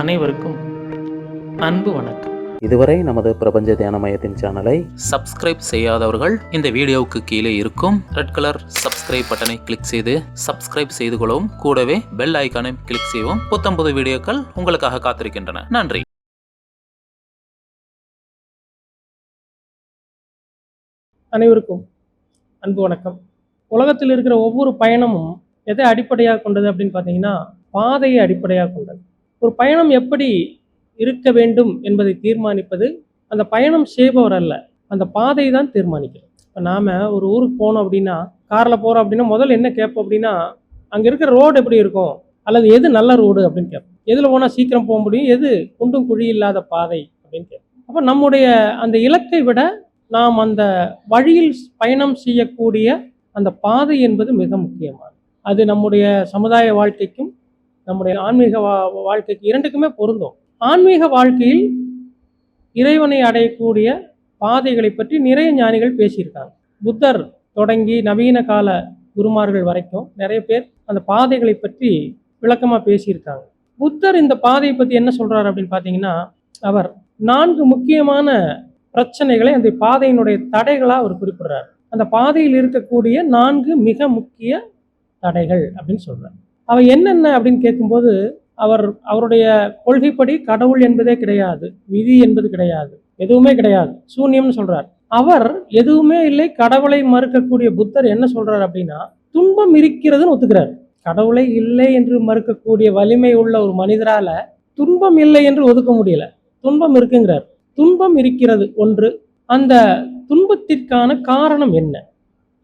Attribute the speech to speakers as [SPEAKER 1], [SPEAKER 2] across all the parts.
[SPEAKER 1] அனைவருக்கும் அன்பு வணக்கம்.
[SPEAKER 2] இதுவரை நமது பிரபஞ்ச தியான மையத்தின் சேனலை
[SPEAKER 1] சப்ஸ்கிரைப் செய்யாதவர்கள் இந்த வீடியோவுக்கு கீழே இருக்கும் ரெட் கலர் சப்ஸ்கிரைப் பட்டனை கிளிக் செய்து சப்ஸ்கிரைப் செய்து கொள்ளவும். கூடவே பெல் ஐக்கானை கிளிக் செய்யவும். புத்தம்புது வீடியோக்கள் உங்களுக்காக காத்திருக்கின்றன. நன்றி.
[SPEAKER 3] அனைவருக்கும் அன்பு வணக்கம். உலகத்தில் இருக்கிற ஒவ்வொரு பயணமும் எதை அடிப்படையாக கொண்டது அப்படின்னு பார்த்தீங்கன்னா பாதையை அடிப்படையாக கொண்டது. ஒரு பயணம் எப்படி இருக்க வேண்டும் என்பதை தீர்மானிப்பது அந்த பயணம் செய்பவர் அல்ல அந்த பாதை தான் தீர்மானிக்கிறது. இப்போ நாம் ஒரு ஊருக்கு போனோம் அப்படின்னா காரில் போகிறோம் அப்படின்னா முதல்ல என்ன கேட்போம் அப்படின்னா அங்கே இருக்கிற ரோடு எப்படி இருக்கும்? அல்லது எது நல்ல ரோடு அப்படின்னு கேட்போம். எதில் போனால் சீக்கிரம் போக முடியும்? எது குண்டும் குழி இல்லாத பாதை அப்படின்னு கேட்போம். அப்போ நம்முடைய அந்த இலக்கை விட நாம் அந்த வழியில் பயணம் செய்யக்கூடிய அந்த பாதை என்பது மிக முக்கியமானது. அது நம்முடைய சமுதாய வாழ்க்கைக்கும் நம்முடைய ஆன்மீக வா வாழ்க்கைக்கு இரண்டுக்குமே பொருந்தும். ஆன்மீக வாழ்க்கையில் இறைவனை அடையக்கூடிய பாதைகளை பற்றி நிறைய ஞானிகள் பேசியிருக்காங்க. புத்தர் தொடங்கி நவீன கால குருமார்கள் வரைக்கும் நிறைய பேர் அந்த பாதைகளை பற்றி விளக்கமாக பேசியிருக்காங்க. புத்தர் இந்த பாதையை பற்றி என்ன சொல்றாரு அப்படின்னு பார்த்தீங்கன்னா அவர் நான்கு முக்கியமான பிரச்சனைகளை அந்த பாதையினுடைய தடைகளாக அவர் குறிப்பிடுறார். அந்த பாதையில் இருக்கக்கூடிய நான்கு மிக முக்கிய தடைகள் அப்படின்னு சொல்கிறார் அவை என்னென்ன அப்படின்னு கேட்கும்போது அவர் அவருடைய கொள்கைப்படி கடவுள் என்பதே கிடையாது விதி என்பது கிடையாது எதுவுமே கிடையாது சூன்யம்னு சொல்றார். அவர் எதுவுமே இல்லை கடவுளை மறுக்கக்கூடிய புத்தர் என்ன சொல்றார் அப்படின்னா துன்பம் இருக்கிறதுன்னு ஒத்துக்கிறார். கடவுளை இல்லை என்று மறுக்கக்கூடிய வலிமை உள்ள ஒரு மனிதரால துன்பம் இல்லை என்று ஒதுக்க முடியல. துன்பம் இருக்குங்கிறார். துன்பம் இருக்கிறது ஒன்று அந்த துன்பத்திற்கான காரணம் என்ன?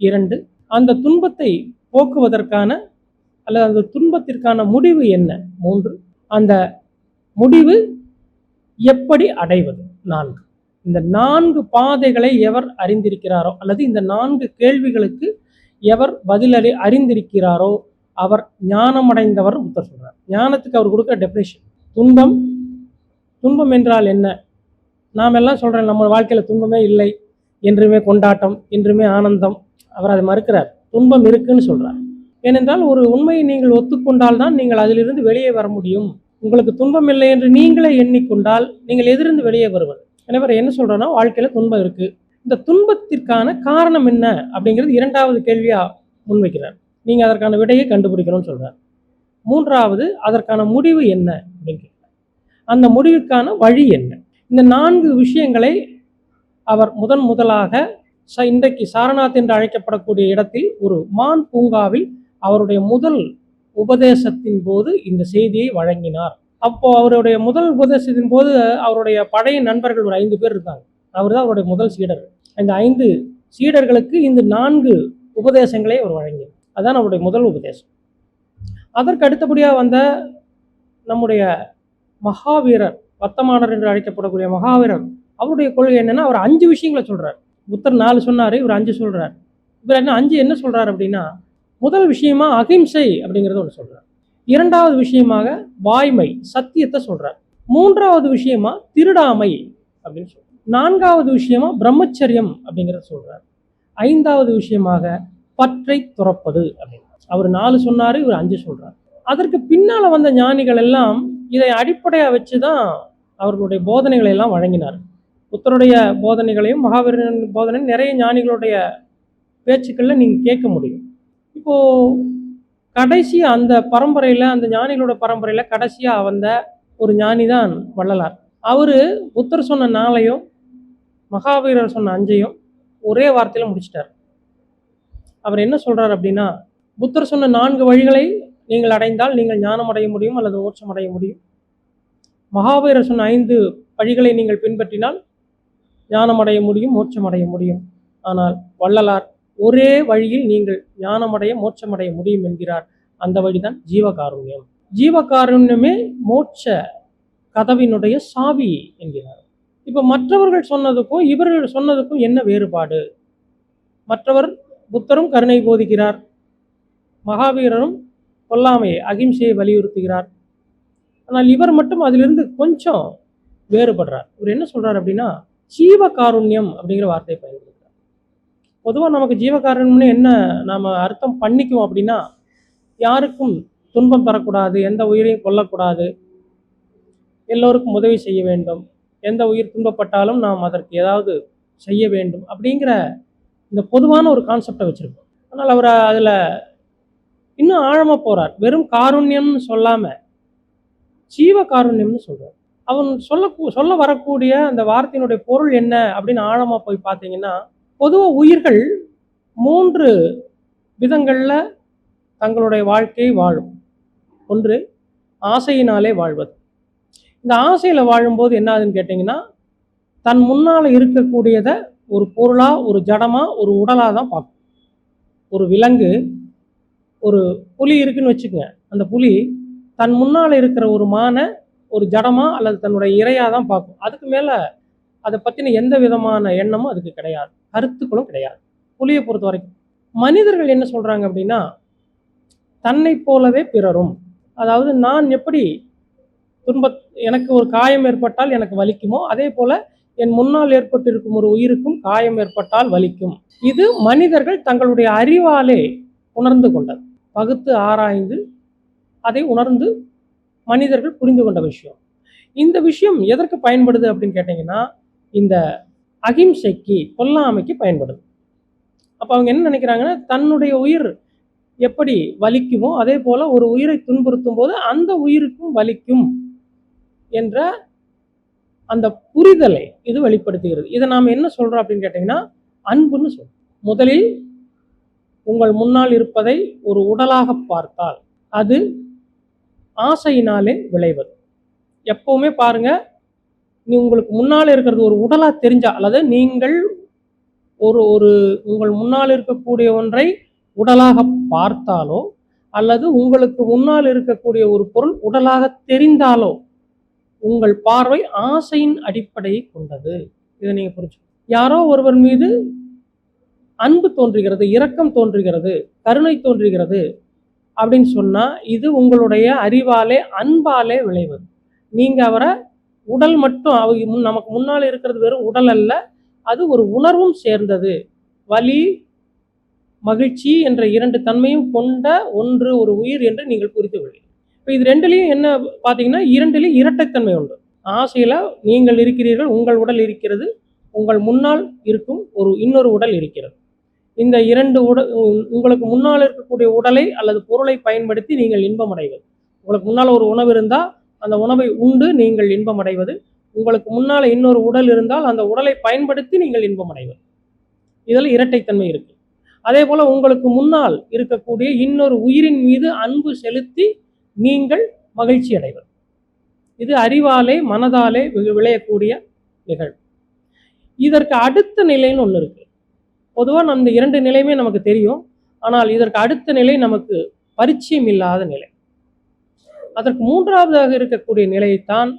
[SPEAKER 3] இரண்டு அந்த துன்பத்தை போக்குவதற்கான அல்லது அந்த துன்பத்திற்கான முடிவு என்ன? மூன்று. அந்த முடிவு எப்படி அடைவது? நான்கு. இந்த நான்கு பாதைகளை எவர் அறிந்திருக்கிறாரோ அல்லது இந்த நான்கு கேள்விகளுக்கு எவர் பதிலறி அறிந்திருக்கிறாரோ அவர் ஞானமடைந்தவர் புத்தர் சொல்றார். ஞானத்துக்கு அவர் கொடுக்குற டெஃபினேஷன் துன்பம் துன்பம் என்றால் என்ன? நாம் எல்லாம் சொல்கிறோம் நம்ம வாழ்க்கையில் துன்பமே இல்லை. என்றுமே கொண்டாட்டம் என்றுமே ஆனந்தம். அவர் அதை மறுக்கிறார். துன்பம் இருக்குன்னு சொல்றார். ஏனென்றால் ஒரு உண்மையை நீங்கள் ஒத்துக்கொண்டால் தான் நீங்கள் அதிலிருந்து வெளியே வர முடியும். உங்களுக்கு துன்பம் இல்லை என்று நீங்களே எண்ணிக்கொண்டால் நீங்கள் எதிர்ந்து வெளியே வருவது. எனவே என்ன சொல்கிறோன்னா வாழ்க்கையில் துன்பம் இருக்குது இந்த துன்பத்திற்கான காரணம் என்ன அப்படிங்கிறது இரண்டாவது கேள்வியாக முன்வைக்கிறார் நீங்கள் அதற்கான விடையை கண்டுபிடிக்கணும்னு சொல்கிறார் மூன்றாவது அதற்கான முடிவு என்ன அப்படின்னு அந்த முடிவுக்கான வழி என்ன? இந்த நான்கு விஷயங்களை அவர் முதன் முதலாக ச இன்றைக்கு சாரநாத் என்று அழைக்கப்படக்கூடிய இடத்தில் ஒரு மான் பூங்காவில் அவருடைய முதல் உபதேசத்தின் போது இந்த செய்தியை வழங்கினார். அப்போ அவருடைய முதல் உபதேசத்தின் போது அவருடைய பழைய நண்பர்கள் ஒரு ஐந்து பேர் இருக்காங்க. அவர் தான் அவருடைய முதல் சீடர். இந்த ஐந்து சீடர்களுக்கு இந்த நான்கு உபதேசங்களை அவர் வழங்கினார். அதான் அவருடைய முதல் உபதேசம். அதற்கு அடுத்தபடியாக வந்த நம்முடைய மகாவீரர் வர்த்தமானர் என்று அழைக்கப்படக்கூடிய மகாவீரர் அவருடைய கொள்கை என்னென்னா அவர் அஞ்சு விஷயங்களை சொல்கிறார் புத்தர் நாலு சொன்னார் இவர் அஞ்சு சொல்கிறார் இவர் என்ன அஞ்சு என்ன சொல்கிறார் அப்படின்னா முதல் விஷயமா அகிம்சை அப்படிங்கிறத ஒன்று சொல்கிறார் இரண்டாவது விஷயமாக வாய்மை சத்தியத்தை சொல்கிறார் மூன்றாவது விஷயமா திருடாமை அப்படின்னு சொல்கிறார் நான்காவது விஷயமா பிரம்மச்சரியம் அப்படிங்கிறத சொல்கிறார் ஐந்தாவது விஷயமாக பற்றை துறப்பது அப்படின்னு. அவர் நாலு சொன்னார் இவர் அஞ்சு சொல்கிறார் அதற்கு பின்னால் வந்த ஞானிகள் எல்லாம் இதை அடிப்படையாக வச்சு தான் அவர்களுடைய போதனைகளை எல்லாம் வழங்கினார். புத்தருடைய போதனைகளையும் மகாவீரன் போதனை நிறைய ஞானிகளுடைய பேச்சுக்களில் நீங்கள் கேட்க முடியும். இப்போது கடைசி அந்த பரம்பரையில் அந்த ஞானிகளோட பரம்பரையில் கடைசியாக வந்த ஒரு ஞானி தான் வள்ளலார். அவர் புத்தர் சொன்ன நாளையும் மகாவீரர் சொன்ன அஞ்சையும் ஒரே வார்த்தையில் முடிச்சிட்டார். அவர் என்ன சொல்கிறார் அப்படின்னா புத்தர் சொன்ன நான்கு வழிகளை நீங்கள் அடைந்தால் நீங்கள் ஞானம் அடைய முடியும் அல்லது மோட்சம் அடைய முடியும். மகாவீரர் சொன்ன ஐந்து வழிகளை நீங்கள் பின்பற்றினால் ஞானம் அடைய முடியும் மோட்சம் அடைய முடியும். ஆனால் வள்ளலார் ஒரே வழியில் நீங்கள் ஞானமடைய மோட்சமடைய முடியும் என்கிறார். அந்த வழிதான் ஜீவகாருண்யம். ஜீவகாருண்யமே மோட்ச கதவினுடைய சாவி என்கிறார். இப்போ மற்றவர்கள் சொன்னதுக்கும் இவர்கள் சொன்னதுக்கும் என்ன வேறுபாடு? மற்றவர் புத்தரும் கருணை போதிக்கிறார். மகாவீரரும் கொல்லாமையை அகிம்சையை வலியுறுத்துகிறார். ஆனால் இவர் மட்டும் அதிலிருந்து கொஞ்சம் வேறுபடுறார். இவர் என்ன சொல்றார் அப்படின்னா ஜீவகாருண்யம் அப்படிங்கிற வார்த்தையை பயன்படுத்துறார் பொதுவாக நமக்கு ஜீவகாரணம்னு என்ன நாம் அர்த்தம் பண்ணிக்குவோம் அப்படின்னா யாருக்கும் துன்பம் தரக்கூடாது எந்த உயிரையும் கொல்லக்கூடாது. எல்லோருக்கும் உதவி செய்ய வேண்டும். எந்த உயிர் துன்பப்பட்டாலும் நாம் அதற்கு ஏதாவது செய்ய வேண்டும் அப்படிங்கிற இந்த பொதுவான ஒரு கான்செப்டை வச்சுருக்கோம். ஆனால் அவர் அதில் இன்னும் ஆழமாக போகிறார் வெறும் காருண்யம்னு சொல்லாமல் ஜீவ காருண்யம்னு சொல்கிறார் அவன் சொல்ல சொல்ல வரக்கூடிய அந்த வார்த்தையினுடைய பொருள் என்ன அப்படின்னு ஆழமாக போய் பார்த்தீங்கன்னா பொதுவாக உயிர்கள் மூன்று விதங்களில் தங்களுடைய வாழ்க்கையை வாழும். ஒன்று ஆசையினாலே வாழ்வது. இந்த ஆசையில் வாழும்போது என்ன ஆகுதுன்னு கேட்டிங்கன்னா தன் முன்னால் இருக்கக்கூடியதை ஒரு பொருளாக ஒரு ஜடமாக ஒரு உடலாக தான் பார்க்கும். ஒரு விலங்கு ஒரு புலி இருக்குன்னு வச்சுக்கோங்க. அந்த புலி தன் முன்னால் இருக்கிற ஒரு மானை ஒரு ஜடமாக அல்லது தன்னுடைய இறையாக தான் பார்க்கும். அதுக்கு மேலே அதை பற்றின எந்த விதமான எண்ணமும் அதுக்கு கிடையாது. கருத்துக்களும் கிடையாது. புலியை பொறுத்த வரைக்கும். மனிதர்கள் என்ன சொல்கிறாங்க அப்படின்னா தன்னை போலவே பிறரும். அதாவது நான் எப்படி துன்ப எனக்கு ஒரு காயம் ஏற்பட்டால் எனக்கு வலிக்குமோ அதே போல என் முன்னால் ஏற்பட்டிருக்கும் ஒரு உயிருக்கும் காயம் ஏற்பட்டால் வலிக்கும். இது மனிதர்கள் தங்களுடைய அறிவாலே உணர்ந்து கொண்டது. பகுத்து ஆராய்ந்து அதை உணர்ந்து மனிதர்கள் புரிந்து கொண்ட விஷயம். இந்த விஷயம் எதற்கு பயன்படுது அப்படின்னு கேட்டிங்கன்னா இந்த அகிம்சைக்கு கொல்லாமைக்கு பயன்படுது அப்போ அவங்க என்ன நினைக்கிறாங்கன்னா தன்னுடைய உயிர் எப்படி வலிக்குமோ அதே போல் ஒரு உயிரை துன்புறுத்தும் போது அந்த உயிருக்கும் வலிக்கும் என்ற அந்த புரிதலை இது வெளிப்படுத்துகிறது. இதை நாம் என்ன சொல்கிறோம் அப்படின்னு கேட்டிங்கன்னா அன்புன்னு சொல்கிறோம் முதலில் உங்கள் முன்னால் இருப்பதை ஒரு உடலாக பார்த்தால் அது ஆசையினாலே விளைவது. எப்பவுமே பாருங்கள் நீ உங்களுக்கு முன்னால் இருக்கிறது ஒரு உடலாக தெரிஞ்சா அல்லது நீங்கள் ஒரு ஒரு உங்கள் முன்னால் இருக்கக்கூடிய ஒன்றை உடலாக பார்த்தாலோ அல்லது உங்களுக்கு முன்னால் இருக்கக்கூடிய ஒரு பொருள் உடலாக தெரிந்தாலோ உங்கள் பார்வை ஆசையின் அடிப்படையை கொண்டது. இதை நீங்கள் புரிஞ்சு யாரோ ஒருவர் மீது அன்பு தோன்றுகிறது இரக்கம் தோன்றுகிறது கருணை தோன்றுகிறது அப்படின்னு சொன்னால் இது உங்களுடைய அறிவாலே அன்பாலே விளைவது. நீங்கள் அவரை உடல் மட்டும் அவ முன் நமக்கு முன்னால் இருக்கிறது வெறும் உடல் அல்ல அது ஒரு உணர்வும் சேர்ந்தது. வலி மகிழ்ச்சி என்ற இரண்டு தன்மையும் கொண்ட ஒன்று ஒரு உயிர் என்று நீங்கள் புரிந்து இப்போ இது ரெண்டுலேயும் என்ன பார்த்தீங்கன்னா இரண்டுலேயும் இரட்டைத்தன்மை உண்டு. ஆசையில் நீங்கள் இருக்கிறீர்கள் உங்கள் உடல் இருக்கிறது உங்கள் முன்னால் இருக்கும் ஒரு இன்னொரு உடல் இருக்கிறது. இந்த இரண்டு உடல் உங்களுக்கு முன்னால் இருக்கக்கூடிய உடலை அல்லது பொருளை பயன்படுத்தி நீங்கள் இன்பம் அடைவது உங்களுக்கு முன்னால் ஒரு உணவு இருந்தால் அந்த உணவை உண்டு நீங்கள் இன்பம் அடைவது உங்களுக்கு முன்னால் இன்னொரு உடல் இருந்தால் அந்த உடலை பயன்படுத்தி நீங்கள் இன்பம் அடைவது இதில் இரட்டைத்தன்மை இருக்கு. அதே போல உங்களுக்கு முன்னால் இருக்கக்கூடிய இன்னொரு உயிரின் மீது அன்பு செலுத்தி நீங்கள் மகிழ்ச்சி அடைவது. இது அறிவாலே மனதாலே வி- விளையக்கூடிய நிகழ்வு. இதற்கு அடுத்த நிலைன்னு ஒன்று இருக்கு. பொதுவாக அந்த இரண்டு நிலையுமே நமக்கு தெரியும். ஆனால் இதற்கு அடுத்த நிலை நமக்கு பரிச்சயம் இல்லாத நிலை. அதற்கு மூன்றாவதாக இருக்கக்கூடிய நிலையைத்தான்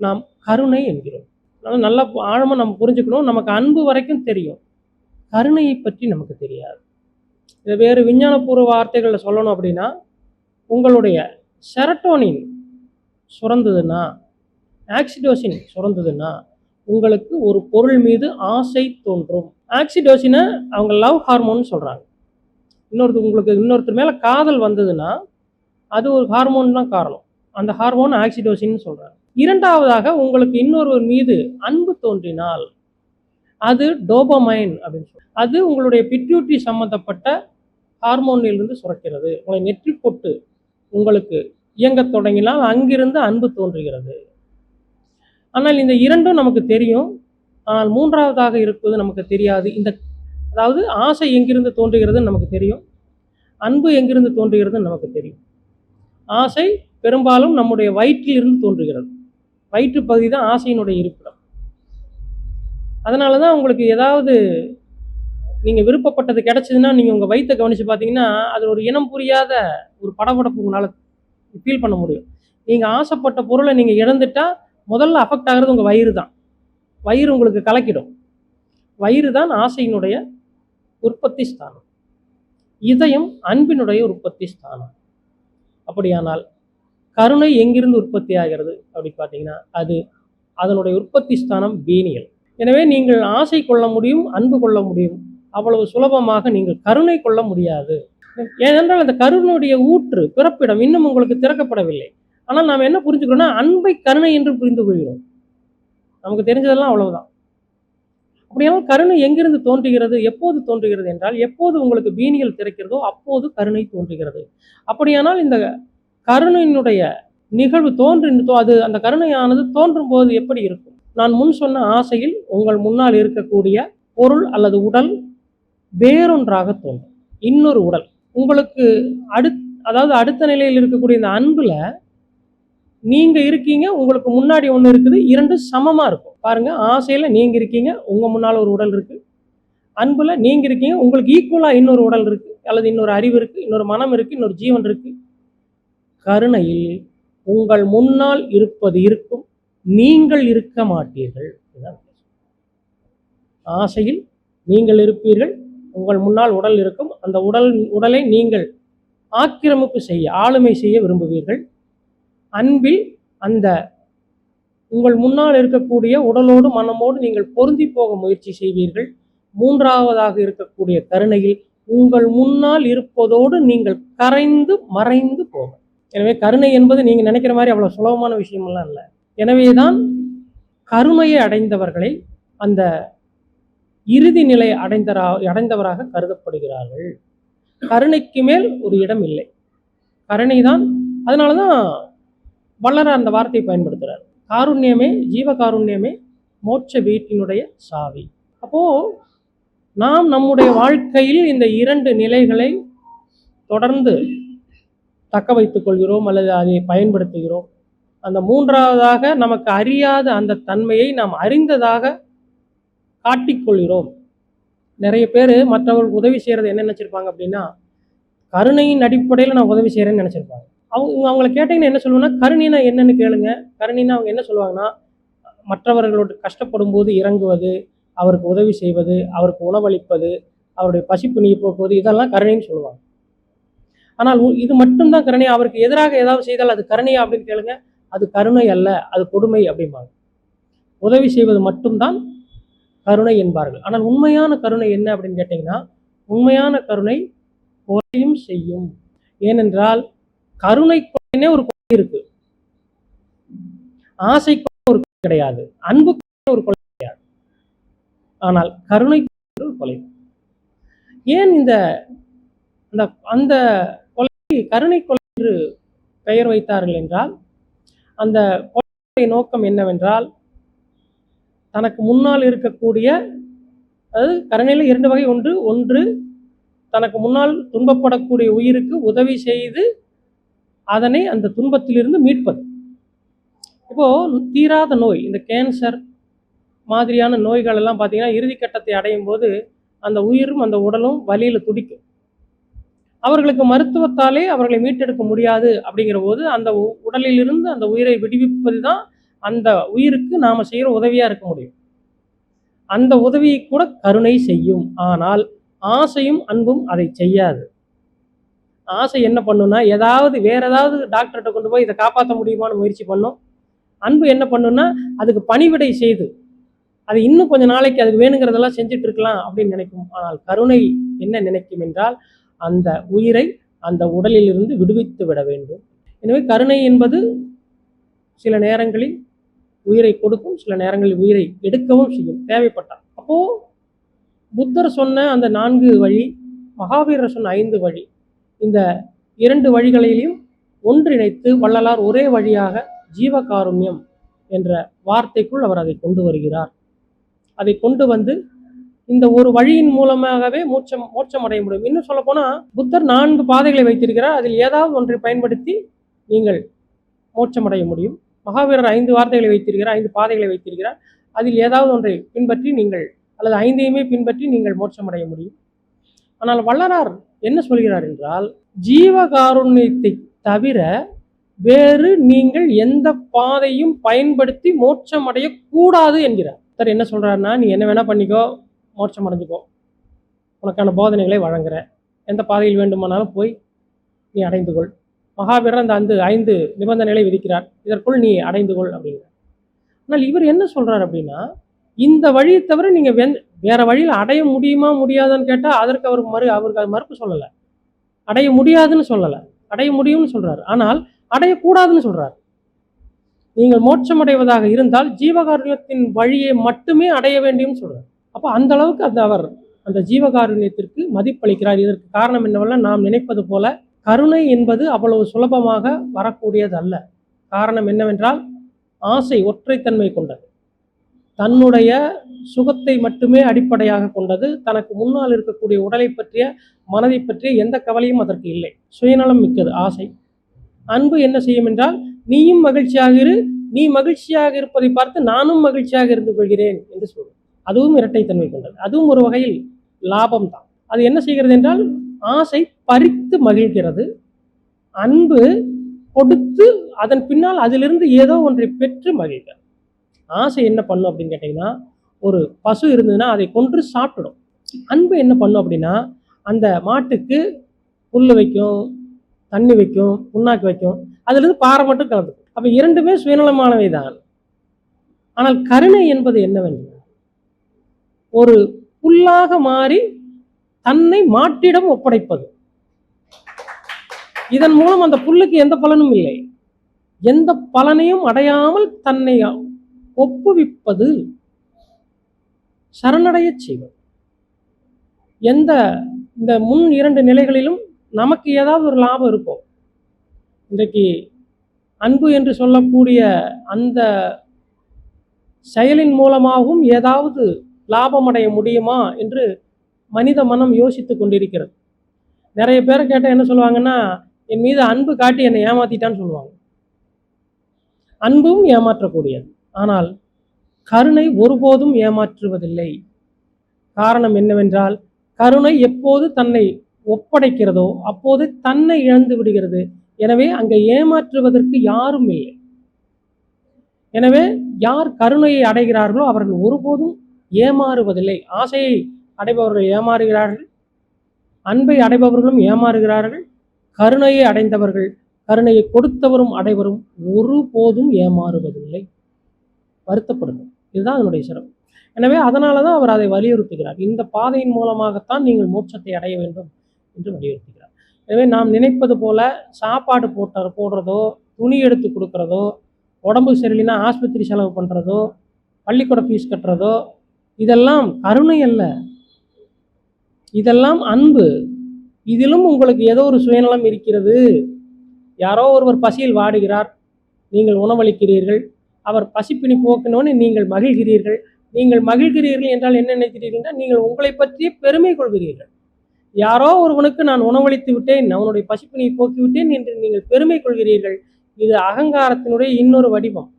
[SPEAKER 3] நாம் கருணை என்கிறோம். அதனால் நல்லா ஆழமாக நம்ம புரிஞ்சுக்கணும். நமக்கு அன்பு வரைக்கும் தெரியும். கருணையை பற்றி நமக்கு தெரியாது. இதை வேறு விஞ்ஞானபூர்வ வார்த்தைகளில் சொல்லணும் அப்படின்னா உங்களுடைய செரட்டோனின் சுரந்ததுன்னா ஆக்சிடோசின் சுரந்ததுன்னா உங்களுக்கு ஒரு பொருள் மீது ஆசை தோன்றும். ஆக்சிடோசினை அவங்க லவ் ஹார்மோன் சொல்கிறாங்க இன்னொருத்தர் உங்களுக்கு இன்னொருத்தர் மேலே காதல் வந்ததுன்னா அது ஒரு ஹார்மோன் தான் காரணம். அந்த ஹார்மோன் ஆக்சிடோசின்னு சொல்கிறாங்க இரண்டாவதாக உங்களுக்கு இன்னொருவர் மீது அன்பு தோன்றினால் அது டோபமைன் அப்படின்னு சொல்லி அது உங்களுடைய பிட்யூட்டி சம்பந்தப்பட்ட ஹார்மோனிலிருந்து சுரக்கிறது. உங்களை நெற்றி போட்டு உங்களுக்கு இயங்கத் தொடங்கினால் அங்கிருந்து அன்பு தோன்றுகிறது. ஆனால் இந்த இரண்டும் நமக்கு தெரியும். ஆனால் மூன்றாவதாக இருப்பது நமக்கு தெரியாது. இந்த அதாவது ஆசை எங்கிருந்து தோன்றுகிறதுன்னு நமக்கு தெரியும். அன்பு எங்கிருந்து தோன்றுகிறதுன்னு நமக்கு தெரியும். ஆசை பெரும்பாலும் நம்முடைய வயிற்றிலிருந்து தோன்றுகிறது. வயிற்று பகுதி தான் ஆசையினுடைய இருப்பிடம். அதனால தான் உங்களுக்கு ஏதாவது நீங்கள் விருப்பப்பட்டது கிடச்சிதுன்னா நீங்கள் உங்கள் வயிற்றை கவனித்து பார்த்தீங்கன்னா அது ஒரு இனம் புரியாத ஒரு படபடப்பு உங்களால் ஃபீல் பண்ண முடியும். நீங்கள் ஆசைப்பட்ட பொருளை நீங்கள் இழந்துட்டால் முதல்ல அஃபெக்ட் ஆகிறது உங்கள் வயிறு தான். வயிறு உங்களுக்கு கலக்கிடும். வயிறு தான் ஆசையினுடைய உற்பத்தி ஸ்தானம். இதயம் அன்பினுடைய உற்பத்தி ஸ்தானம். அப்படியானால் கருணை எங்கிருந்து உற்பத்தி ஆகிறது அப்படி பார்த்தீங்கன்னா அது அதனுடைய உற்பத்தி ஸ்தானம் வீணியல். எனவே நீங்கள் ஆசை கொள்ள முடியும் அன்பு கொள்ள முடியும். அவ்வளவு சுலபமாக நீங்கள் கருணை கொள்ள முடியாது. ஏனென்றால் அந்த கருணையுடைய ஊற்று பிறப்பிடம் இன்னும் உங்களுக்கு திறக்கப்படவில்லை. ஆனால் நாம் என்ன புரிஞ்சுக்கிறோம்னா அன்பை கருணை என்று புரிந்து கொள்கிறோம். நமக்கு தெரிஞ்சதெல்லாம் அவ்வளவுதான். அப்படியானால் கருணை எங்கிருந்து தோன்றுகிறது? எப்போது தோன்றுகிறது என்றால் எப்போது உங்களுக்கு பீனிகள் திறக்கிறதோ அப்போது கருணை தோன்றுகிறது. அப்படியானால் இந்த கருணையினுடைய நிகழ்வு தோன்றி அது அந்த கருணையானது தோன்றும் போது எப்படி இருக்கும்? நான் முன் சொன்ன ஆசையில் உங்கள் முன்னால் இருக்கக்கூடிய பொருள் அல்லது உடல் வேறொன்றாக தோன்றும். இன்னொரு உடல். உங்களுக்கு அடுத் அதாவது அடுத்த நிலையில் இருக்கக்கூடிய இந்த அன்பில் நீங்கள் இருக்கீங்க உங்களுக்கு முன்னாடி ஒன்று இருக்குது இரண்டு சமமாக இருக்கும். பாருங்கள் ஆசையில் நீங்கள் இருக்கீங்க உங்கள் முன்னால் ஒரு உடல் இருக்குது அன்பில் நீங்கள் இருக்கீங்க உங்களுக்கு ஈக்குவலாக இன்னொரு உடல் இருக்குது அல்லது இன்னொரு அறிவு இருக்குது இன்னொரு மனம் இருக்குது இன்னொரு ஜீவன் இருக்குது கருணையில் உங்கள் முன்னால் இருப்பது இருக்கும் நீங்கள் இருக்க மாட்டீர்கள். ஆசையில் நீங்கள் இருப்பீர்கள் உங்கள் முன்னால் உடல் இருக்கும் அந்த உடல் உடலை நீங்கள் ஆக்கிரமிப்பு செய்ய ஆளுமை செய்ய விரும்புவீர்கள். அன்பில் அந்த உங்கள் முன்னால் இருக்கக்கூடிய உடலோடு மனமோடு நீங்கள் பொருந்தி போக முயற்சி செய்வீர்கள். மூன்றாவதாக இருக்கக்கூடிய கருணையில் உங்கள் முன்னால் இருப்பதோடு நீங்கள் கரைந்து மறைந்து போக. எனவே கருணை என்பது நீங்க நினைக்கிற மாதிரி அவ்வளவு சுலபமான விஷயமெல்லாம் இல்லை. எனவேதான் கருணையை அடைந்தவர்களை அந்த இறுதி நிலை அடைந்தரா அடைந்தவராக கருதப்படுகிறார்கள். கருணைக்கு மேல் ஒரு இடம் இல்லை. கருணை தான் அதனால தான் வள்ளலார் அந்த வார்த்தையை பயன்படுத்துறார். காருண்யமே ஜீவ காருண்யமே மோட்ச வீட்டினுடைய சாவி. அப்போ நாம் நம்முடைய வாழ்க்கையில் இந்த இரண்டு நிலைகளை தொடர்ந்து தக்க வைத்துக் கொள்கிறோம் அல்லது அதை பயன்படுத்துகிறோம். அந்த மூன்றாவதாக நமக்கு அறியாத அந்த தன்மையை நாம் அறிந்ததாக காட்டிக்கொள்கிறோம். நிறைய பேர் மற்றவர்களுக்கு உதவி செய்கிறது என்ன நினச்சிருப்பாங்க அப்படின்னா கருணையின் அடிப்படையில் நான் உதவி செய்கிறேன்னு நினச்சிருப்பாங்க. அவங்க அவங்கள கேட்டிங்கன்னா என்ன சொல்லுவோம்னா கருணினா என்னன்னு கேளுங்க. கருணினா அவங்க என்ன சொல்லுவாங்கன்னா மற்றவர்களோட கஷ்டப்படும் போது இறங்குவது அவருக்கு உதவி செய்வது அவருக்கு உணவளிப்பது அவருடைய பசிப்பு நீ போக்குவது இதெல்லாம் கருணைன்னு சொல்லுவாங்க. ஆனால் உ- இது மட்டும்தான் கருணை. அவருக்கு எதிராக ஏதாவது செய்தால் அது கருணையா அப்படின்னு கேளுங்க. அது கருணை அல்ல அது கொடுமை அப்படிம்பாங்க. உதவி செய்வது மட்டும்தான் கருணை என்பார்கள். ஆனால் உண்மையான கருணை என்ன அப்படின்னு கேட்டிங்கன்னா உண்மையான கருணை கொலையும் செய்யும். ஏனென்றால் கருணை ஒரு கொலை இருக்கு. ஆசை கொலை ஒரு கொலை கிடையாது. அன்பு ஒரு கொலை கிடையாது. ஆனால் கருணை கொலை ஒரு கொலை ஏன் இந்த அந்த அந்த கொலை கருணை கொலை என்று பெயர் வைத்தார்கள் என்றால் அந்த கொலை நோக்கம் என்னவென்றால் தனக்கு முன்னால் இருக்கக்கூடிய அதாவது கருணையில் இரண்டு வகை ஒன்று ஒன்று தனக்கு முன்னால் துன்பப்படக்கூடிய உயிருக்கு உதவி செய்து அதனை அந்த துன்பத்திலிருந்து மீட்பது. இப்போது தீராத நோய் இந்த கேன்சர் மாதிரியான நோய்கள் எல்லாம் பார்த்தீங்கன்னா இறுதிக்கட்டத்தை அடையும் போது அந்த உயிரும் அந்த உடலும் வலியில் துடிக்கும். அவர்களுக்கு மருத்துவத்தாலே அவர்களை மீட்டெடுக்க முடியாது அப்படிங்கிற போது அந்த உ- உடலிலிருந்து அந்த உயிரை விடுவிப்பது தான் அந்த உயிருக்கு நாம் செய்கிற உதவியாக இருக்க முடியும். அந்த உதவியை கூட கருணை செய்யும். ஆனால் ஆசையும் அன்பும் அதை செய்யாது. ஆசை என்ன பண்ணுன்னா ஏதாவது வேற ஏதாவது டாக்டர்கிட்ட கொண்டு போய் இதை காப்பாற்ற முடியுமான்னு முயற்சி பண்ணும். அன்பு என்ன பண்ணுன்னா அதுக்கு பணிவிடை செய்து அது இன்னும் கொஞ்ச நாளைக்கு அதுக்கு வேணுங்கிறதெல்லாம் செஞ்சுட்டு இருக்கலாம் அப்படின்னு நினைக்கும். ஆனால் கருணை என்ன நினைக்கும் என்றால் அந்த உயிரை அந்த உடலிலிருந்து விடுவித்து விட வேண்டும். எனவே கருணை என்பது சில நேரங்களில் உயிரை கொடுக்கும் சில நேரங்களில் உயிரை எடுக்கவும் செய்யும் தேவைப்பட்டால். அப்போது புத்தர் சொன்ன அந்த நான்கு வழி மகாவீரர் சொன்ன ஐந்து வழி இந்த இரண்டு வழிகளிலையும் ஒன்றிணைத்து வள்ளலார் ஒரே வழியாக ஜீவகாருண்யம் என்ற வார்த்தைக்குள் அவர் அதை கொண்டு வருகிறார். அதை கொண்டு வந்து இந்த ஒரு வழியின் மூலமாகவே மூச்சம் மோட்சம் அடைய முடியும். இன்னும் சொல்ல போனால் புத்தர் நான்கு பாதைகளை வைத்திருக்கிறார். அதில் ஏதாவது ஒன்றை பயன்படுத்தி நீங்கள் மோட்சம் அடைய முடியும். மகாவீரர் ஐந்து வார்த்தைகளை வைத்திருக்கிறார் ஐந்து பாதைகளை வைத்திருக்கிறார். அதில் ஏதாவது ஒன்றை பின்பற்றி நீங்கள் அல்லது ஐந்தையுமே பின்பற்றி நீங்கள் மோட்சம் அடைய முடியும். ஆனால் வள்ளலார் என்ன சொல்கிறார் என்றால் ஜீவகாருண்யத்தை தவிர வேறு நீங்கள் எந்த பாதையும் பயன்படுத்தி மோட்சம் அடையக்கூடாது என்கிறார். சார் என்ன சொல்கிறாருன்னா நீ என்ன வேணால் பண்ணிக்கோ மோட்சம் அடைஞ்சுக்கோ உனக்கான போதனைகளை வழங்குகிறேன் எந்த பாதையில் வேண்டுமானாலும் போய் நீ அடைந்து கொள். மகாவீரர் அந்த அந்த ஐந்து நிபந்தனைகளை விதிக்கிறார். இதற்குள் நீ அடைந்து கொள் அப்படிங்கிறார். ஆனால் இவர் என்ன சொல்கிறார் அப்படின்னா இந்த வழியை தவிர நீங்கள் வெந்- வேற வழியில் அடைய முடியுமா முடியாதான்னு கேட்டால் அதற்கு அவர் மறு அவருக்கு அது மறுப்பு சொல்லலை. அடைய முடியாதுன்னு சொல்லலை. அடைய முடியும்னு சொல்றாரு. ஆனால் அடையக்கூடாதுன்னு சொல்கிறார் நீங்கள் மோட்சம் அடைவதாக இருந்தால் ஜீவகாருண்யத்தின் வழியை மட்டுமே அடைய வேண்டியும் சொல்கிறார் அப்போ அந்த அளவுக்கு அந்த அவர் அந்த ஜீவகாருண்யத்திற்கு மதிப்பளிக்கிறார். இதற்கு காரணம் என்னவெல்லாம் நாம் நினைப்பது போல கருணை என்பது அவ்வளவு சுலபமாக வரக்கூடியது அல்ல காரணம் என்னவென்றால் ஆசை ஒற்றைத்தன்மை கொண்டது. தன்னுடைய சுகத்தை மட்டுமே அடிப்படையாக கொண்டது தனக்கு முன்னால் இருக்கக்கூடிய உடலை பற்றிய மனதை பற்றிய எந்த கவலையும் அதற்கு இல்லை. சுயநலம் மிக்கது ஆசை. அன்பு என்ன செய்யும் என்றால் நீயும் மகிழ்ச்சியாக இரு நீ மகிழ்ச்சியாக இருப்பதை பார்த்து நானும் மகிழ்ச்சியாக இருந்து கொள்கிறேன் என்று சொல்லும். அதுவும் இரட்டைத்தன்மை கொண்டது. அதுவும் ஒரு வகையில் லாபம் தான். அது என்ன செய்கிறது என்றால் ஆசை பறித்து மகிழ்கிறது. அன்பு கொடுத்து அதன் பின்னால் அதிலிருந்து ஏதோ ஒன்றை பெற்று மகிழ்கிறது. ஆசை என்ன பண்ணும் அப்படின்னு கேட்டிங்கன்னா ஒரு பசு இருந்ததுன்னா அதை கொன்று சாப்பிடும். அன்பு என்ன பண்ணும் அப்படின்னா அந்த மாட்டுக்கு புல் வைக்கும் தண்ணி வைக்கும் புண்ணாக்கு வைக்கும் அதுலேருந்து பாறை மட்டும் கலந்துக்கும். அப்போ இரண்டுமே சுயநலமானவை தான் ஆனால் கருணை என்பது என்னவென்று? ஒரு புல்லாக மாறி தன்னை மாட்டிடம் ஒப்படைப்பது. இதன் மூலம் அந்த புல்லுக்கு எந்த பலனும் இல்லை. எந்த பலனையும் அடையாமல் தன்னை ஒப்புவிப்பது சரணடையச் செய்வது. எந்த இந்த முன் இரண்டு நிலைகளிலும் நமக்கு ஏதாவது ஒரு லாபம் இருக்கும். இன்றைக்கு அன்பு என்று சொல்லக்கூடிய அந்த செயலின் மூலமாகவும் ஏதாவது லாபம் அடைய முடியுமா என்று மனித மனம் யோசித்து கொண்டிருக்கிறது. நிறைய பேரை கேட்டால் என்ன சொல்லுவாங்கன்னா என் மீது அன்பு காட்டி என்னை ஏமாத்திட்டான்னு சொல்லுவாங்க. அன்பும் ஏமாற்றக்கூடியது. ஆனால் கருணை ஒருபோதும் ஏமாற்றுவதில்லை. காரணம் என்னவென்றால் கருணை எப்போது தன்னை ஒப்படைக்கிறதோ அப்போது தன்னை இழந்து விடுகிறது. எனவே அங்கே ஏமாற்றுவதற்கு யாரும் இல்லை. எனவே யார் கருணையை அடைகிறார்களோ அவர்கள் ஒருபோதும் ஏமாறுவதில்லை. ஆசையை அடைபவர்கள் ஏமாறுகிறார்கள் அன்பை அடைபவர்களும் ஏமாறுகிறார்கள் கருணையை அடைந்தவர்கள் கருணையை கொடுத்தவரும் அடைவரும் ஒருபோதும் ஏமாறுவதில்லை. வருத்தப்படுங்க இதுதான் அதனுடைய சிறப்பு. எனவே அதனால தான் அவர் அதை வலியுறுத்துகிறார். இந்த பாதையின் மூலமாகத்தான் நீங்கள் மோட்சத்தை அடைய வேண்டும் என்று வலியுறுத்துகிறார். எனவே நாம் நினைப்பது போல சாப்பாடு போட்ட போடுறதோ துணி எடுத்து கொடுக்கறதோ உடம்பு சரியில்லைன்னா ஆஸ்பத்திரி செலவு பண்ணுறதோ பள்ளிக்கூட ஃபீஸ் கட்டுறதோ இதெல்லாம் கருணை அல்ல. இதெல்லாம் அன்பு. இதிலும் உங்களுக்கு ஏதோ ஒரு சுயநலம் இருக்கிறது. யாரோ ஒருவர் பசியில் வாடுகிறார். நீங்கள் உணவளிக்கிறீர்கள். அவர் பசிப்பினி போக்கணும்னு நீங்கள் மகிழ்கிறீர்கள். நீங்கள் மகிழ்கிறீர்கள் என்றால் என்ன நினைக்கிறீர்கள் நீங்கள் உங்களை பற்றி பெருமை கொள்கிறீர்கள். யாரோ ஒருவனுக்கு நான் உணவளித்து விட்டேன் அவனுடைய பசிப்பினியை போக்கிவிட்டேன் என்று நீங்கள் பெருமை கொள்கிறீர்கள். இது அகங்காரத்தினுடைய இன்னொரு வடிவம்.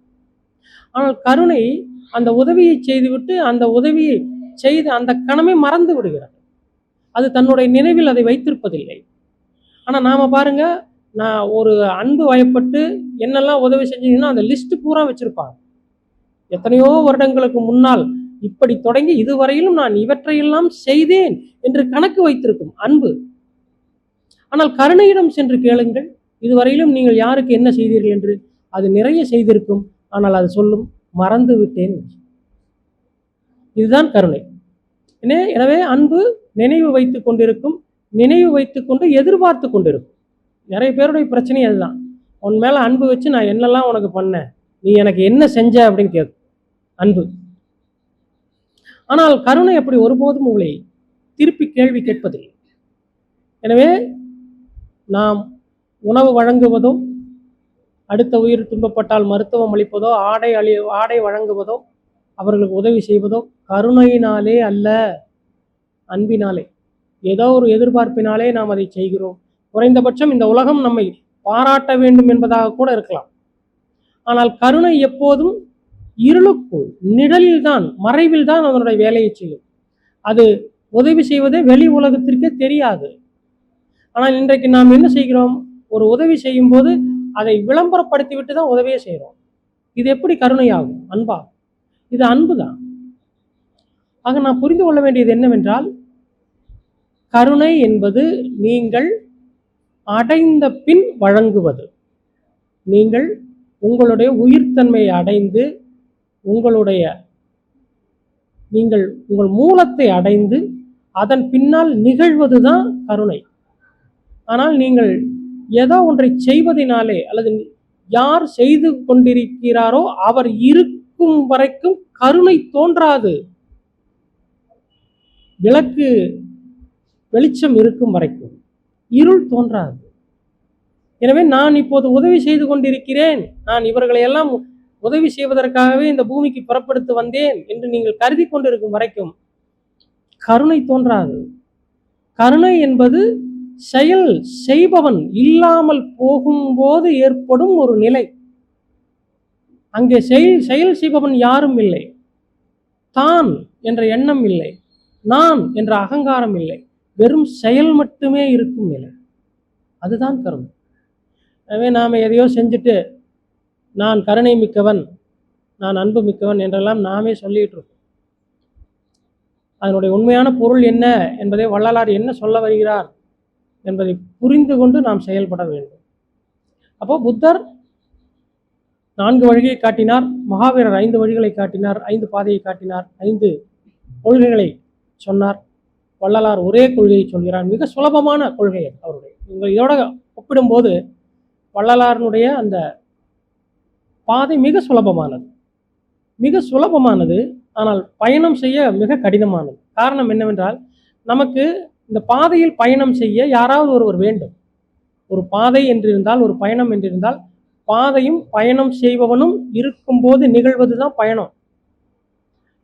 [SPEAKER 3] ஆனால் கருணை அந்த உதவியை செய்துவிட்டு அந்த உதவியை செய்து அந்த கணமே மறந்து விடுகிறது அது தன்னுடைய நினைவில் அதை வைத்திருப்பதில்லை. ஆனால் நாம் பாருங்க நான் ஒரு அன்பு வயப்பட்டு என்னெல்லாம் உதவி செஞ்சீங்கன்னா அந்த லிஸ்ட்டு பூரா வச்சுருப்பாங்க. எத்தனையோ வருடங்களுக்கு முன்னால் இப்படி தொடங்கி இதுவரையிலும் நான் இவற்றையெல்லாம் செய்தேன் என்று கணக்கு வைத்திருக்கும் அன்பு. ஆனால் கருணையிடம் சென்று கேளுங்கள். இதுவரையிலும் நீங்கள் யாருக்கு என்ன செய்தீர்கள் என்று அது நிறைய செய்திருக்கும். ஆனால் அது சொல்லும் மறந்து விட்டேன். இதுதான் கருணை. எனவே- எனவே அன்பு நினைவு வைத்து கொண்டிருக்கும் நினைவு வைத்துக்கொண்டு எதிர்பார்த்து கொண்டிருக்கும். நிறைய பேருடைய பிரச்சனை அதுதான். உன் மேலே அன்பு வச்சு நான் என்னெல்லாம் உனக்கு பண்ணேன் நீ எனக்கு என்ன செஞ்ச அப்படின்னு கேட்கும் அன்பு. ஆனால் கருணை அப்படி ஒருபோதும் உங்களை திருப்பி கேள்வி கேட்பதில்லை. எனவே நாம் உணவு வழங்குவதோ அடுத்த உயிர் துன்பப்பட்டால் மருத்துவம் அளிப்பதோ ஆடை அழி ஆடை வழங்குவதோ அவர்களுக்கு உதவி செய்வதோ கருணையினாலே அல்ல அன்பினாலே. ஏதோ ஒரு எதிர்பார்ப்பினாலே நாம் அதை செய்கிறோம். குறைந்தபட்சம் இந்த உலகம் நம்மை பாராட்ட வேண்டும் என்பதாக கூட இருக்கலாம். ஆனால் கருணை எப்போதும் இருளுக்குள் நிழலில் தான் மறைவில் தான் அதனுடைய வேலையை செய்யும். அது உதவி செய்வதே வெளி உலகத்திற்கே தெரியாது. ஆனால் இன்றைக்கு நாம் என்ன செய்கிறோம்? ஒரு உதவி செய்யும் போது அதை விளம்பரப்படுத்தி விட்டு தான் உதவியே செய்கிறோம். இது எப்படி கருணையாகும்? அன்பா? இது அன்பு தான் ஆக நான் புரிந்து கொள்ள வேண்டியது என்னவென்றால் கருணை என்பது நீங்கள் அடைந்த பின் வழங்குவது. நீங்கள் உங்களுடைய உயிர்த்தன்மையை அடைந்து உங்களுடைய நீங்கள் உங்கள் மூலத்தை அடைந்து அதன் பின்னால் நிகழ்வது தான் கருணை. ஆனால் நீங்கள் ஏதோ ஒன்றை செய்வதனாலே அல்லது யார் செய்து கொண்டிருக்கிறாரோ அவர் இருக்கும் வரைக்கும் கருணை தோன்றாது. விளக்கு வெளிச்சம் இருக்கும் வரைக்கும். இருள் தோன்றாது. எனவே நான் இப்போது உதவி செய்து கொண்டிருக்கிறேன். நான் இவர்களை எல்லாம் உதவி செய்வதற்காகவே இந்த பூமிக்கு புறப்படுத்து வந்தேன் என்று நீங்கள் கருதி கொண்டிருக்கும் வரைக்கும் கருணை தோன்றாது. கருணை என்பது செயல் செய்பவன் இல்லாமல் போகும்போது ஏற்படும் ஒரு நிலை. அங்கே செயல் செயல் செய்பவன் யாரும் இல்லை. தான் என்ற எண்ணம் இல்லை. நான் என்ற அகங்காரம் இல்லை. வெறும் செயல் மட்டுமே இருக்கும் நிலை. அதுதான் கர்மம். எனவே நாம் எதையோ செஞ்சுட்டு நான் கருணை மிக்கவன் நான் அன்பு மிக்கவன் என்றெல்லாம் நாமே சொல்லிகிட்டு இருக்கோம். அதனுடைய உண்மையான பொருள் என்ன என்பதை வள்ளலார் என்ன சொல்ல வருகிறார் என்பதை புரிந்து கொண்டு நாம் செயல்பட வேண்டும். அப்போ புத்தர் நான்கு வழியை காட்டினார் மகாவீரர் ஐந்து வழிகளை காட்டினார் ஐந்து பாதையை காட்டினார் ஐந்து கொள்கைகளை சொன்னார். வள்ளலார் ஒரே கொள்கையை சொல்கிறார். மிக சுலபமான கொள்கை அவருடைய. நீங்கள் இதோட ஒப்பிடும்போது வள்ளலாரனுடைய அந்த பாதை மிக சுலபமானது. மிக சுலபமானது. ஆனால் பயணம் செய்ய மிக கடினமானது. காரணம் என்னவென்றால் நமக்கு இந்த பாதையில் பயணம் செய்ய யாராவது ஒருவர் வேண்டும். ஒரு பாதை என்றிருந்தால் ஒரு பயணம் என்றிருந்தால் பாதையும் பயணம் செய்பவனும் இருக்கும்போது நிகழ்வதுதான் பயணம்.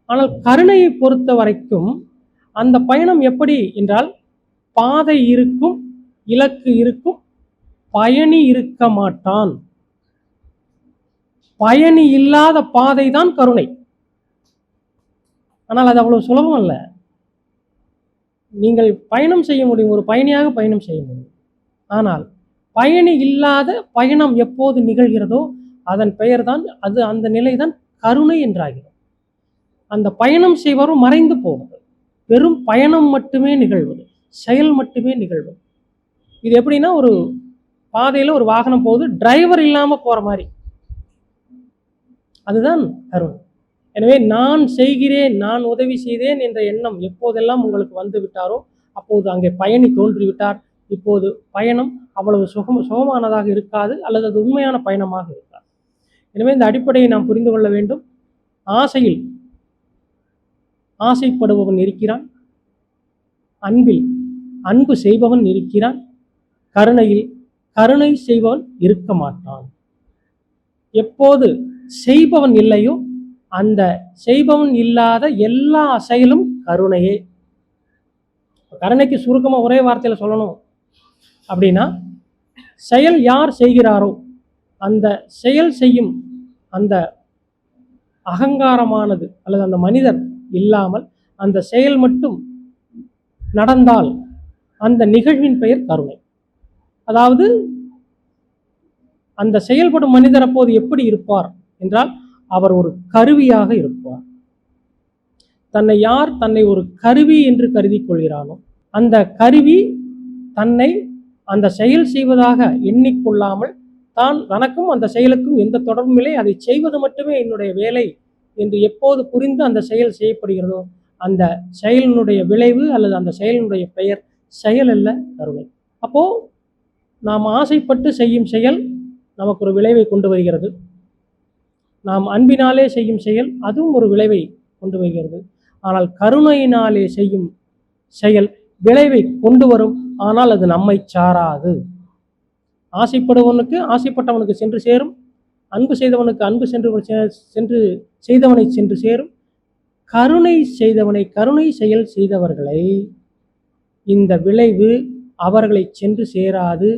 [SPEAKER 3] ஆனால் கருணையை பொறுத்த வரைக்கும் அந்த பயணம் எப்படி என்றால் பாதை இருக்கும் இலக்கு இருக்கும் பயணி இருக்க மாட்டான். பயணி இல்லாத பாதை தான் கருணை. ஆனால் அது அவ்வளவு சுலபம் அல்ல. நீங்கள் பயணம் செய்ய முடியும் ஒரு பயணியாக பயணம் செய்ய முடியும். ஆனால் பயணி இல்லாத பயணம் எப்போது நிகழ்கிறதோ அதன் பெயர்தான் அது அந்த நிலைதான் கருணை என்றாகிறது. அந்த பயணம் செய்வரும் மறைந்து போகிறது வெறும் பயணம் மட்டுமே நிகழ்வது செயல் மட்டுமே நிகழ்வது. இது எப்படின்னா ஒரு பாதையில் ஒரு வாகனம் போகுது டிரைவர் இல்லாமல் போகிற மாதிரி. அதுதான் கருணை எனவே நான் செய்கிறேன் நான் உதவி செய்தேன் என்ற எண்ணம் எப்போதெல்லாம் உங்களுக்கு வந்து விட்டாரோ அப்போது அங்கே பயணி தோன்றிவிட்டார். இப்போது பயணம் அவ்வளவு சுகம் சுகமானதாக இருக்காது அல்லது அது உண்மையான பயணமாக இருக்காது. எனவே இந்த அடிப்படையை நாம் புரிந்து கொள்ள வேண்டும். ஆசையில் ஆசைப்படுபவன் இருக்கிறான். அன்பில் அன்பு செய்பவன் இருக்கிறான். கருணையில் கருணை செய்பவன் இருக்க மாட்டான். எப்போது செய்பவன் இல்லையோ அந்த செய்பவன் இல்லாத எல்லா செயலும் கருணையே. கருணைக்கு சுருக்கமாக ஒரே வார்த்தையில சொல்லணும். அப்படின்னா செயல் யார் செய்கிறாரோ அந்த செயல் செய்யும் அந்த அகங்காரமானது அல்லது அந்த மனிதர் இல்லாமல் அந்த செயல் மட்டும் நடந்தால் அந்த நிகழ்வின் பெயர் கருணை. அதாவது அந்த செயல்படும் மனிதர் அப்போது எப்படி இருப்பார் என்றால் அவர் ஒரு கருவியாக இருப்பார். தன்னை யார் தன்னை ஒரு கருவி என்று கருதி கொள்கிறானோ அந்த கருவி தன்னை அந்த செயல் செய்வதாக எண்ணிக்கொள்ளாமல் தான் தனக்கும் அந்த செயலுக்கும் எந்த தொடர்பும் இல்லை. அதை செய்வது மட்டுமே என்னுடைய வேலை. என்று எப்போது புரிந்து அந்த செயல் செய்யப்படுகிறதோ அந்த செயலினுடைய விளைவு அல்லது அந்த செயலினுடைய பெயர் செயல் அல்ல கருணை. அப்போ நாம் ஆசைப்பட்டு செய்யும் செயல் நமக்கு ஒரு விளைவை கொண்டு வருகிறது. நாம் அன்பினாலே செய்யும் செயல் அதுவும் ஒரு விளைவை கொண்டு வருகிறது. ஆனால் கருணையினாலே செய்யும் செயல் விளைவை கொண்டு வரும் ஆனால் அது நம்மை சாராது. ஆசைப்படுவனுக்கு ஆசைப்பட்டவனுக்கு சென்று சேரும் அன்பு செய்தவனுக்கு அன்பு சென்று சென்று செய்தவனை சென்று சேரும். கருணை செய்தவனை கருணை செயல் செய்தவர்களை இந்த விளைவு அவர்களை சென்று சேராது.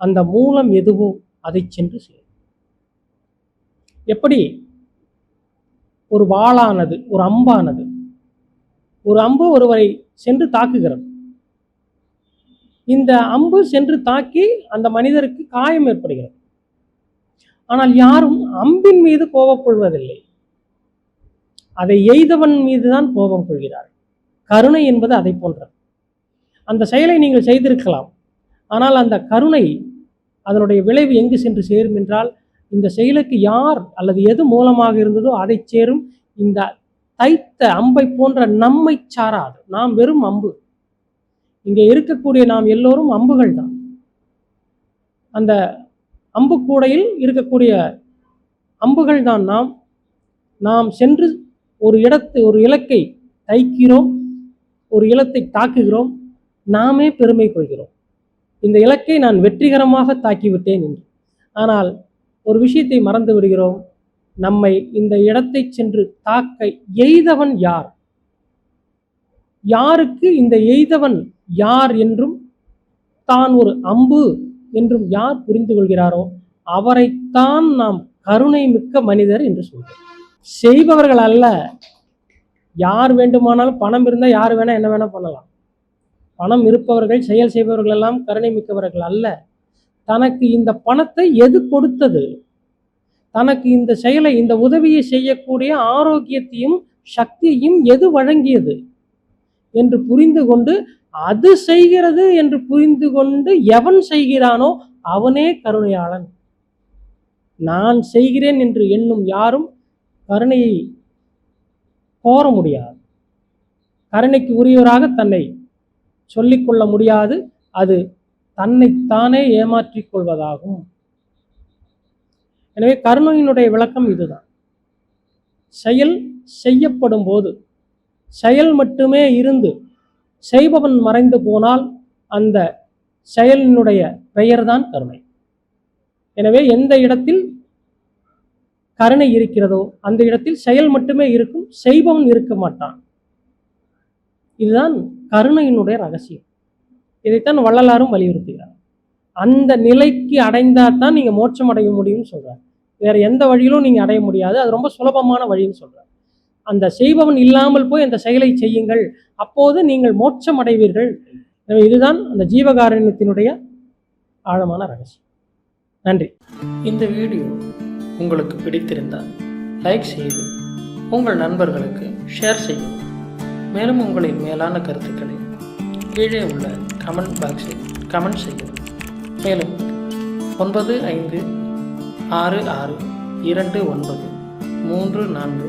[SPEAKER 3] அந்த மூலம் எதுவோ அதை சென்று சேரும். எப்படி? ஒரு வாளானது ஒரு அம்பானது. ஒரு அம்பு ஒருவரை சென்று தாக்குகிறது. இந்த அம்பு சென்று தாக்கி அந்த மனிதருக்கு காயம் ஏற்படுகிறது. ஆனால் யாரும் அம்பின் மீது கோபம் கொள்வதில்லை. அதை எய்தவன் மீதுதான் கோபம் கொள்கிறார். கருணை என்பது அதை போன்றது. அந்த செயலை நீங்கள் செய்திருக்கலாம். ஆனால் அந்த கருணை அதனுடைய விளைவு எங்கு சென்று சேரும் என்றால் இந்த செயலுக்கு யார் அல்லது எது மூலமாக இருந்ததோ அதை சேரும் இந்த தைத்த அம்பை போன்ற நம்மை சாராது. நாம் வெறும் அம்பு. இங்கே இருக்கக்கூடிய நாம் எல்லோரும் அம்புகள் தான் அந்த அம்புக்கூடையில் இருக்கக்கூடிய அம்புகள் தான் நாம். நாம் சென்று ஒரு இடத்து ஒரு இலக்கை தைக்கிறோம் ஒரு இலத்தை தாக்குகிறோம் நாமே பெருமை கொள்கிறோம். இந்த இலக்கை நான் வெற்றிகரமாக தாக்கிவிட்டேன் என்று. ஆனால் ஒரு விஷயத்தை மறந்து விடுகிறோம். நம்மை இந்த இடத்தை சென்று தாக்க எய்தவன் யார்? யாருக்கு இந்த எய்தவன் யார் என்றும் தான் ஒரு அம்பு என்றும் யார் புரிந்து கொள்கிறாரோ அவரைத்தான் நாம் கருணை மிக்க மனிதர் என்று சொல்கிறோம். செய்பவர்கள் அல்ல. யார் வேண்டுமானாலும் பணம் இருந்தால் யார் வேணா என்ன வேணா பண்ணலாம். பணம் இருப்பவர்கள் செயல் செய்பவர்கள் எல்லாம் கருணை மிக்கவர்கள் அல்ல. தனக்கு இந்த பணத்தை எது கொடுத்தது? தனக்கு இந்த செயலை இந்த உதவியை செய்யக்கூடிய ஆரோக்கியத்தையும் சக்தியையும் எது வழங்கியது? என்று புரிந்து கொண்டு அது செய்கிறது என்று புரிந்து கொண்டு எவன் செய்கிறானோ அவனே கருணையாளன். நான் செய்கிறேன் என்று எண்ணும் யாரும் கருணையை கோர முடியாது. கருணைக்கு உரியவராக தன்னை சொல்லிக்கொள்ள முடியாது. அது தன்னைத்தானே ஏமாற்றிக் கொள்வதாகும். எனவே கருணையினுடைய விளக்கம் இதுதான். செயல் செய்யப்படும் போது செயல் மட்டுமே இருந்து செய்பவன் மறைந்து போனால் அந்த செயலினுடைய பெயர்தான் கருணை. எனவே எந்த இடத்தில் கருணை இருக்கிறதோ அந்த இடத்தில் செயல் மட்டுமே இருக்கும் செய்பவன் இருக்க மாட்டான். இதுதான் கருணையினுடைய ரகசியம். இதைத்தான் வள்ளலாரும் வலியுறுத்துகிறார். அந்த நிலைக்கு அடைந்தால் தான் நீங்கள் மோட்சம் அடைய முடியும்னு சொல்கிறார் வேற எந்த வழியிலும் நீங்கள் அடைய முடியாது. அது ரொம்ப சுலபமான வழின்னு சொல்கிறார் அந்த செய்பவன் இல்லாமல் போய் அந்த செயலை செய்யுங்கள். அப்போது நீங்கள் மோட்சம் அடைவீர்கள் எனவே இதுதான் அந்த ஜீவகாரண்யத்தினுடைய ஆழமான ரகசியம். நன்றி. இந்த வீடியோ உங்களுக்கு பிடித்திருந்தால் லைக் செய்து உங்கள் நண்பர்களுக்கு ஷேர் செய்யவும். மேலும் உங்களின் மேலான கருத்துக்களை கீழே உள்ள கமெண்ட் பாக்ஸில் கமெண்ட் செய்யவும். மேலும் ஒன்பது ஐந்து ஆறு ஆறு இரண்டு ஒன்பது மூன்று நான்கு